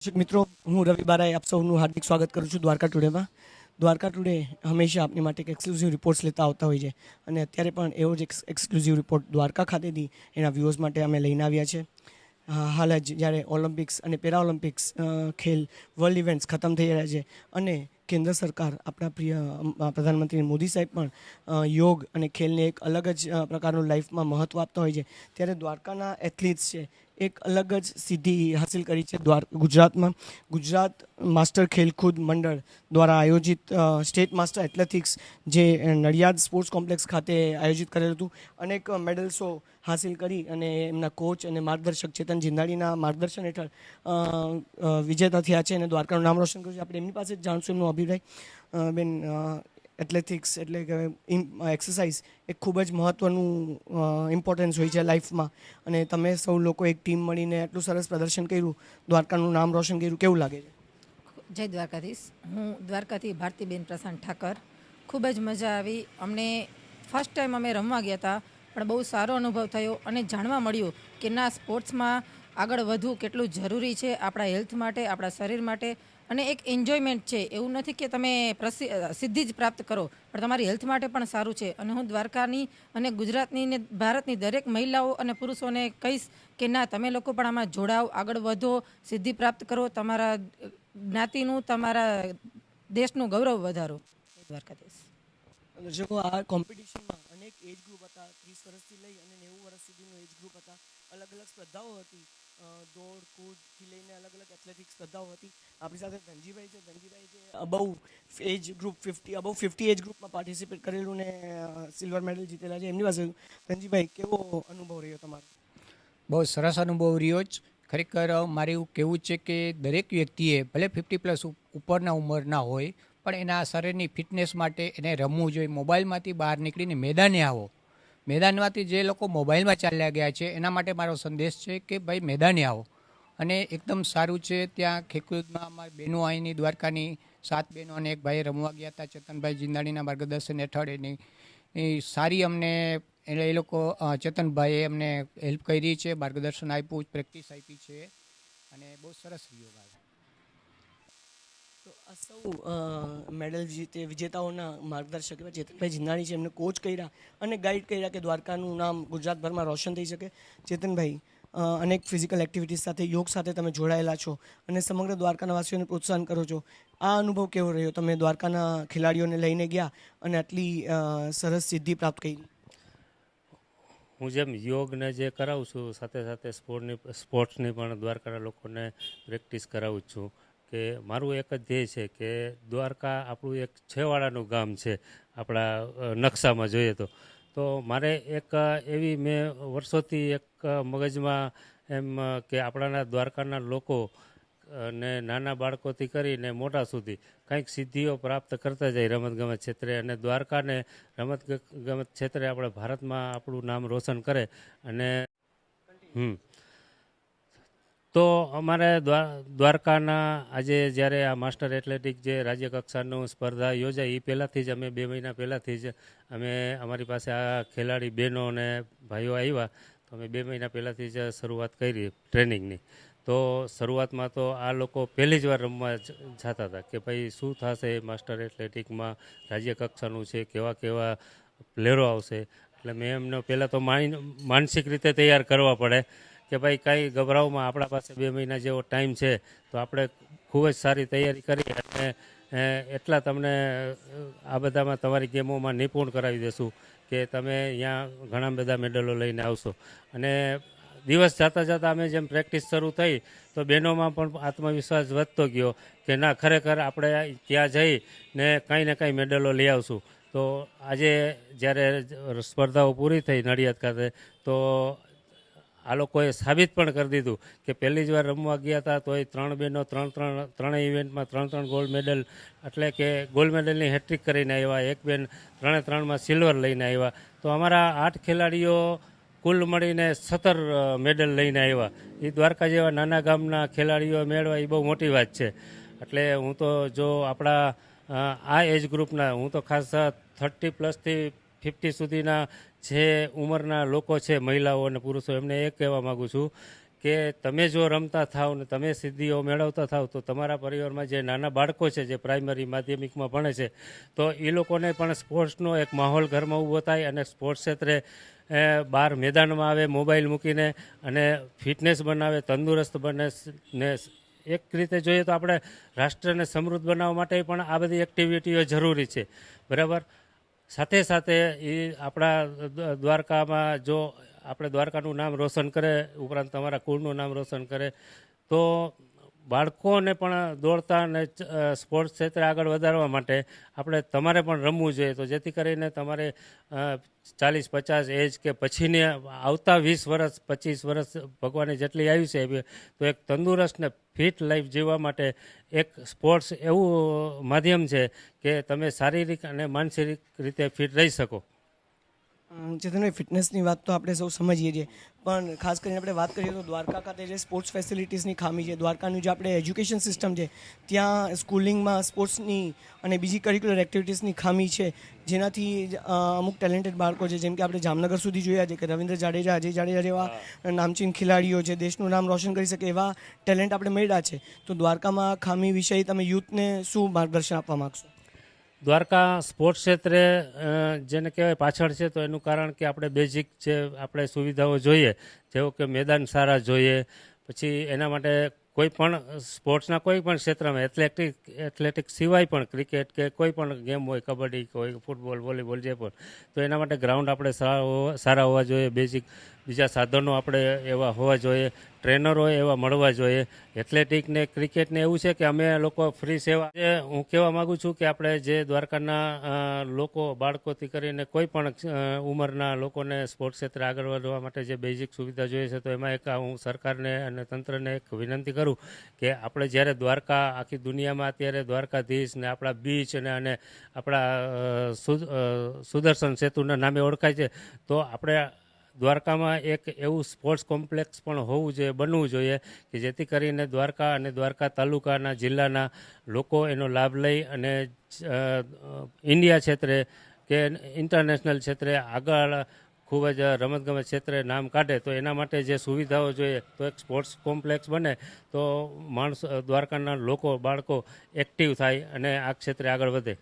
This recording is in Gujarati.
મિત્રો, હું રવિ બારાએ આપ સૌનું હાર્દિક સ્વાગત કરું છું દ્વારકા ટુડેમાં. દ્વારકા ટુડે હંમેશા આપની માટે એક એક્સક્લુઝિવ રિપોર્ટ્સ લેતા આવતા હોય છે અને અત્યારે પણ એવો જ એક એક્સક્લુઝિવ રિપોર્ટ દ્વારકા ખાતેથી એના વ્યૂઝ માટે અમે લઈને આવ્યા છે. હાલ જ જ્યારે ઓલિમ્પિક્સ અને પેરા ઓલિમ્પિક્સ ખેલ વર્લ્ડ ઇવેન્ટ્સ ખતમ થઈ રહ્યા છે અને કેન્દ્ર સરકાર આપણા પ્રિય પ્રધાનમંત્રી મોદી સાહેબ પણ યોગ અને ખેલને એક અલગ જ પ્રકારનું લાઈફમાં મહત્ત્વ આપતા હોય છે. ત્યારે દ્વારકાના એથ્લીટ્સ છે એક અલગ જ સિદ્ધિ હાસિલ કરી છે દ્વાર ગુજરાતમાં. ગુજરાત માસ્ટર ખેલકૂદ મંડળ દ્વારા આયોજિત સ્ટેટ માસ્ટર એથ્લેટિક્સ જે નડિયાદ સ્પોર્ટ્સ કોમ્પ્લેક્સ ખાતે આયોજિત કરેલું હતું. અનેક મેડલ્સો હાસિલ કરી અને એમના કોચ અને માર્ગદર્શક ચેતન જિંદાડીના માર્ગદર્શન હેઠળ વિજેતા થયા છે અને દ્વારકાનું નામ રોશન કર્યું છે. આપણે એમની પાસે જાણશું એમનો અભિપ્રાય. બેન એથ્લેટિક્સ એટલે કે એક્સરસાઇઝ એ ખૂબ જ મહત્ત્વનું ઇમ્પોર્ટન્સ હોય છે લાઈફમાં અને તમે સૌ લોકો એક ટીમ મળીને એટલું સરસ પ્રદર્શન કર્યું, દ્વારકાનું નામ રોશન કર્યું, કેવું લાગે છે? જય દ્વારકાધીશ. હું દ્વારકાથી ભારતીબેન પ્રશાંત ઠાકર. ખૂબ જ મજા આવી. અમને ફર્સ્ટ ટાઈમ અમે રમવા ગયા હતા, પણ બહુ સારો અનુભવ થયો અને જાણવા મળ્યું કે ના સ્પોર્ટ્સમાં આગળ વધવું કેટલું જરૂરી છે આપણા હેલ્થ માટે, આપણા શરીર માટે અને એક એન્જોયમેન્ટ છે. એવું નથી કે તમે સિદ્ધિ જ પ્રાપ્ત કરો, પણ તમારી હેલ્થ માટે પણ સારું છે. અને હું દ્વારકાની અને ગુજરાતની ને ભારતની દરેક મહિલાઓ અને પુરુષોને કહીશ કે ના, તમે લોકો પણ આમાં જોડાઓ, આગળ વધો, સિદ્ધિ પ્રાપ્ત કરો, તમારા જ્ઞાતિનું, તમારા દેશનું ગૌરવ વધારો. દ્વારકા દ્વારકાધીશ. દર્શકો આ કોમ્પિટિશનમાં અનેક એજ ગ્રુપ હતા, ત્રીસ વર્ષથી લઈ અને નેવું એજ ગ્રુપ હતા. અલગ અલગ સ્પર્ધાઓ હતી. દોડ કૂદથી લઈને અલગ અલગ એથ્લેટિક સ્પર્ધાઓ હતી. આપણી સાથે ધનજીભાઈ છે. ધનજીભાઈ જે above age group fifty above fifty age ગ્રુપમાં પાર્ટિસિપેટ કરેલું ને સિલ્વર મેડલ જીતેલા છે, એમની પાસે ધનજીભાઈ, કેવો અનુભવ રહ્યો તમારો? બહુ સરસ અનુભવ રહ્યો જ. ખરેખર મારે એવું કહેવું છે કે દરેક વ્યક્તિએ, ભલે ફિફ્ટી પ્લસ ઉપરના ઉંમરના હોય, પણ એના શરીરની ફિટનેસ માટે એને રમવું જોઈએ. મોબાઈલમાંથી બહાર નીકળીને મેદાને આવો. મેદાનમાંથી જે લોકો મોબાઈલમાં ચાલ્યા ગયા છે, એના માટે મારો સંદેશ છે કે ભાઈ મેદાને આવો. અને એકદમ સારું છે, ત્યાં ખેકૂદમાં અમારી બહેનો અહીંની દ્વારકાની સાત બહેનો અને એક ભાઈ રમવા ગયા હતા, ચેતનભાઈ જિંદાણીના માર્ગદર્શન હેઠળ એની સારી અમને, એટલે એ લોકો ચેતનભાઈએ અમને હેલ્પ કરી છે, માર્ગદર્શન આપ્યું પ્રેક્ટિસ આપી છે. અને બહુ સરસ રહ્યો ભાઈ તો આ સૌ મેડલ જીતે વિજેતાઓના માર્ગદર્શક એવા ચેતનભાઈ જિંદાણી છે, એમને કોચ કર્યા અને ગાઈડ કર્યા કે દ્વારકાનું નામ ગુજરાતભરમાં રોશન થઈ શકે. ચેતનભાઈ અનેક ફિઝિકલ એક્ટિવિટીઝ સાથે, યોગ સાથે તમે જોડાયેલા છો અને સમગ્ર દ્વારકાના વાસીઓને પ્રોત્સાહન કરો છો. આ અનુભવ કેવો રહ્યો? તમે દ્વારકાના ખેલાડીઓને લઈને ગયા અને આટલી સરસ સિદ્ધિ પ્રાપ્ત કરી. હું જેમ યોગને જે કરાવું છું, સાથે સાથે સ્પોર્ટની સ્પોર્ટ્સની પણ દ્વારકાના લોકોને પ્રેક્ટિસ કરાવું છું. કે મારું એક જ ધ્યેય છે કે દ્વારકા આપણું એક છેવાડાનું ગામ છે, આપણા નકશામાં જોઈએ તો. તો મારે એક એવી મેં વર્ષોથી એક મગજમાં એમ કે આપણાના દ્વારકાના લોકો ને નાના બાળકોથી કરીને મોટા સુધી કંઈક સિદ્ધિઓ પ્રાપ્ત કરતા જાય રમતગમત ક્ષેત્રે અને દ્વારકાને રમત ગમત ક્ષેત્રે આપણે ભારતમાં આપણું નામ રોશન કરે અને, હમ તો અમારે દ્વા- દ્વારકાના આજે જ્યારે આ માસ્ટર એથ્લેટિક જે રાજ્ય કક્ષાનું સ્પર્ધા યોજાઈ એ પહેલાંથી જ અમે બે મહિના પહેલાંથી જ અમે અમારી પાસે આ ખેલાડી બહેનો અને ભાઈઓ આવ્યા, તો અમે બે મહિના પહેલાંથી જ શરૂઆત કરી ટ્રેનિંગની. તો શરૂઆતમાં તો આ લોકો પહેલી જ વાર રમવા જતા હતા કે ભાઈ શું થશે માસ્ટર એથ્લેટિકમાં રાજ્ય કક્ષાનું છે, કેવા કેવા પ્લેયરો આવશે. એટલે મેં એમને પહેલાં તો માનસિક રીતે તૈયાર કરવા પડે. કે ભાઈ કાંઈ ગભરાવમાં આપણા પાસે બે મહિના જેવો ટાઈમ છે, તો આપણે ખૂબ જ સારી તૈયારી કરી અને એટલા તમને આ બધામાં તમારી ગેમોમાં નિપુણ કરાવી દેશું કે તમે અહીંયા ઘણા બધા મેડલો લઈને આવશો. અને દિવસ જતાં જતાં અમે જેમ પ્રેક્ટિસ શરૂ થઈ, તો બહેનોમાં પણ આત્મવિશ્વાસ વધતો ગયો કે ના, ખરેખર આપણે ત્યાં જઈ ને કાંઈ ને કાંઈ મેડલો લઈ આવશું. તો આજે જ્યારે સ્પર્ધાઓ પૂરી થઈ નડિયાદ ખાતે, તો આ લોકોએ સાબિત પણ કરી દીધું કે પહેલી જ વાર રમવા ગયા હતા તો એ ત્રણ બહેનો ત્રણ ત્રણ, ત્રણેય ઇવેન્ટમાં ત્રણ ત્રણ ગોલ્ડ મેડલ એટલે કે ગોલ્ડ મેડલની હેટ્રિક કરીને આવ્યા. એક બેન ત્રણે ત્રણમાં સિલ્વર લઈને આવ્યા. તો અમારા આઠ ખેલાડીઓ કુલ મળીને સત્તર મેડલ લઈને આવ્યા. એ દ્વારકા જેવા નાના ગામના ખેલાડીઓ મેળવા એ બહુ મોટી વાત છે. એટલે હું તો જો આપણા આ એજ ગ્રુપના હું તો ખાસ થર્ટી પ્લસથી ફિફ્ટી સુધીના જે ઉંમરના લોકો છે, મહિલાઓ અને પુરુષો, એમને એ કહેવા માગું છું કે તમે જો રમતા થાવ ને તમે સિદ્ધિઓ મેળવતા થાવ, તો તમારા પરિવારમાં જે નાના બાળકો છે, જે પ્રાઇમરી માધ્યમિકમાં ભણે છે, તો એ લોકોને પણ સ્પોર્ટ્સનો એક માહોલ ઘરમાં ઊભો થાય અને સ્પોર્ટ્સ ક્ષેત્રે બહાર મેદાનમાં આવે, મોબાઈલ મૂકીને અને ફિટનેસ બનાવે, તંદુરસ્ત બને ને એક રીતે જોઈએ તો આપણે રાષ્ટ્રને સમૃદ્ધ બનાવવા માટે પણ આ બધી એક્ટિવિટીઓ જરૂરી છે. બરાબર? સાથે સાથે એ આપણા દ્વારકામાં જો આપણે દ્વારકાનું નામ રોશન કરે, ઉપરાંત તમારા કુળનું નામ રોશન કરે, તો બાળકોને પણ દોડતા અને સ્પોર્ટ્સ ક્ષેત્રે આગળ વધારવા માટે આપણે તમારે પણ રમવું જોઈએ. તો જેથી કરીને તમારે ચાલીસ, પચાસ એજ કે પછીની આવતા વીસ વર્ષ પચીસ વર્ષ ભગવાને જેટલી છે એવી, તો એક તંદુરસ્ત ને ફિટ લાઈફ જીવવા માટે એક સ્પોર્ટ્સ એવું માધ્યમ છે કે તમે શારીરિક અને માનસિક રીતે ફિટ રહી શકો. ચેતનભાઈ ફિટનેસની વાત તો આપણે સૌ સમજીએ છીએ. પણ ખાસ કરીને આપણે વાત કરીએ તો દ્વારકા ખાતે જે સ્પોર્ટ્સ ફેસિલિટીઝની ખામી છે દ્વારકાનું જે આપણે એજ્યુકેશન સિસ્ટમ છે ત્યાં સ્કૂલિંગમાં સ્પોર્ટ્સની અને બીજી કરિક્યુલર એક્ટિવિટીઝની ખામી છે. જેનાથી અમુક ટેલેન્ટેડ બાળકો છે જેમ કે આપણે જામનગર સુધી જોયા છે કે રવિન્દ્ર જાડેજા અજય જાડેજા જેવા નામચીન ખેલાડીઓ છે દેશનું નામ રોશન કરી શકે એવા ટેલેન્ટ આપણે મળ્યા છે. તો દ્વારકામાં ખામી વિષય તમે યુથને શું માર્ગદર્શન આપવા માગશો? દ્વારકા સ્પોર્ટ્સ ક્ષેત્રે જેને કહેવાય પાછળ છે, તો એનું કારણ કે આપણે બેઝિક જે આપણે સુવિધાઓ જોઈએ, જેવો કે મેદાન સારા જોઈએ, પછી એના માટે કોઈ પણ સ્પોર્ટ્સના કોઈ પણ ક્ષેત્રમાં, એથ્લેટિક એથ્લેટિક સિવાય પણ ક્રિકેટ કે કોઈ પણ ગેમ હોય, કબડ્ડી હોય, ફૂટબોલ, વોલીબોલ, જે પણ, તો એના માટે ગ્રાઉન્ડ આપણે સારા હોવા- સારા હોવા જોઈએ, બેઝિક બીજા સાધનો આપણે એવા હોવા જોઈએ, ટ્રેનરો એવા મળવા જોઈએ. એથ્લેટિક ને ક્રિકેટ ને એવું છે કે અમે લોકો ફ્રી સેવા જે હું કહેવા માંગુ છું કે આપણે જે દ્વારકાના લોકો, બાળકોથી કરીને કોઈ પણ ઉંમરના લોકોને સ્પોર્ટ્સ ક્ષેત્રે આગળ વધવા માટે જે બેઝિક સુવિધા જોઈએ છે, તો એમાં એક હું સરકારને અને તંત્રને એક વિનંતી કરું કે આપણે જ્યારે દ્વારકા, આખી દુનિયામાં અત્યારે દ્વારકાધીશ ને આપણા બીચ અને અને આપણા સુદર્શન સેતુના નામે ઓળખાય છે, તો આપણે દ્વારકામાં એક એવું સ્પોર્ટ્સ કોમ્પ્લેક્સ પણ હોવું જોઈએ, બનવું જોઈએ કે જેથી કરીને દ્વારકા અને દ્વારકા તાલુકાના જિલ્લાના લોકો એનો લાભ લઈ અને ઇન્ડિયા ક્ષેત્રે કે ઇન્ટરનેશનલ ક્ષેત્રે આગળ ખૂબ જ રમતગમત ક્ષેત્રે નામ કાઢે, તો એના માટે જે સુવિધાઓ જોઈએ, તો એક સ્પોર્ટ્સ કોમ્પ્લેક્સ બને, તો માણસ, દ્વારકાના લોકો, બાળકો એક્ટિવ થાય અને આ ક્ષેત્રે આગળ વધે.